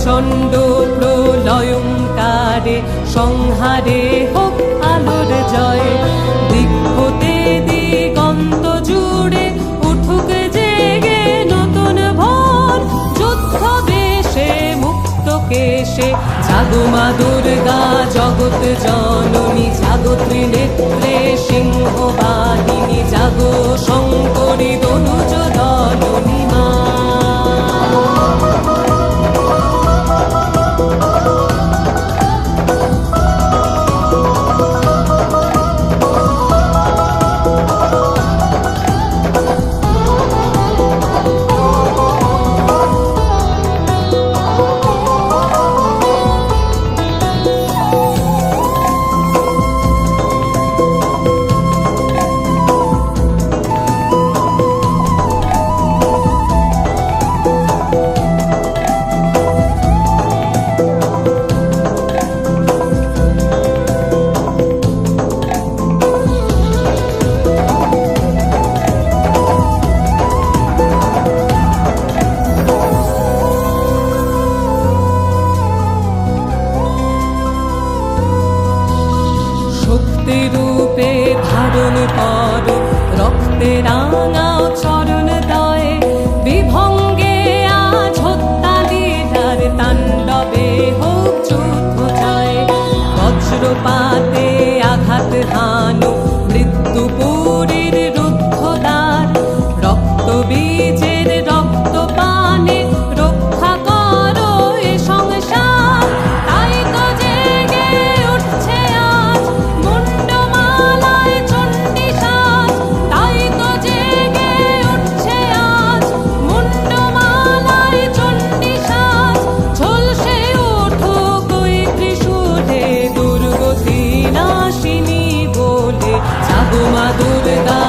প্রচণ্ড প্রলয়ঙ্কারে সংহারে হোক আলোর জয়। দিক হতে দিগন্ত জুড়ে উঠুক জেগে নতুন ভোর। যুদ্ধ বেশে মুক্ত কেশে জাগমা দুর্গা, জগৎ জননী জাগো ত্রিনেত্রে সিংহ বাহিনী জাগো শঙ্করী দনুজ ধারণ কর রক্তে রাঙাও চরণ দয়ে, বিভঙ্গে আজ হত্যা লীলার তাণ্ডবে হোক যুদ্ধ জয় বজ্রপাতে আঘাত হানো, মৃত্যু 내